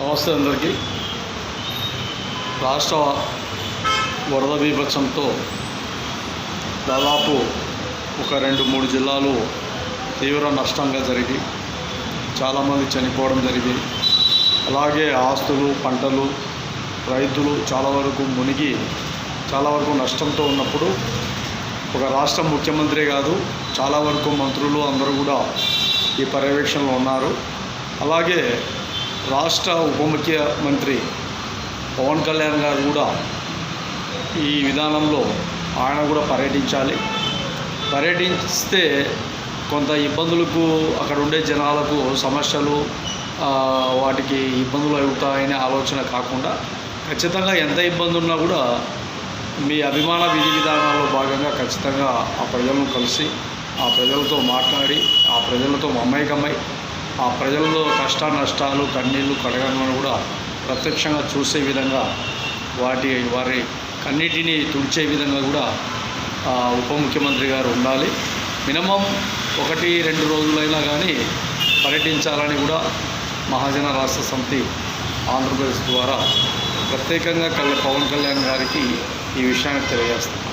నమస్తే అందరికీ. రాష్ట్ర వరద బీభత్సంతో దాదాపు ఒక రెండు మూడు జిల్లాలు తీవ్ర నష్టంగా జరిగి చాలామంది చనిపోవడం జరిగింది అలాగే ఆస్తులు పంటలు రైతులు చాలా వరకు మునిగి చాలా వరకు నష్టంతో ఉన్నప్పుడు ఒక రాష్ట్ర ముఖ్యమంత్రి కాదు చాలా వరకు మంత్రులు అందరూ కూడా ఈ పర్యవేక్షణలో ఉన్నారు. అలాగే రాష్ట్ర ఉప ముఖ్యమంత్రి పవన్ కళ్యాణ్ గారు కూడా ఈ విధానంలో ఆయన కూడా పర్యటించాలి. పర్యటిస్తే కొంత ఇబ్బందులకు అక్కడ ఉండే జనాలకు సమస్యలు వాటికి ఇబ్బందులు అవుతాయనే ఆలోచన కాకుండా ఖచ్చితంగా ఎంత ఇబ్బంది ఉన్నా కూడా మీ అభిమాన విధి విధానాల్లో భాగంగా ఖచ్చితంగా ఆ ప్రజలను కలిసి ఆ ప్రజలతో మాట్లాడి ఆ ప్రజలతో మమైకమై ఆ ప్రజలలో కష్ట నష్టాలు కన్నీళ్ళు కడగలను కూడా ప్రత్యక్షంగా చూసే విధంగా వాటి వారి కన్నిటిని తుడిచే విధంగా కూడా ఉప ముఖ్యమంత్రి గారు ఉండాలి. మినిమం ఒకటి రెండు రోజులైనా కానీ పర్యటించాలని కూడా మహాజన రాష్ట్ర సమితి ఆంధ్రప్రదేశ్ ద్వారా ప్రత్యేకంగా కళ్ళ పవన్ కళ్యాణ్ గారికి ఈ విషయాన్ని తెలియజేస్తున్నాను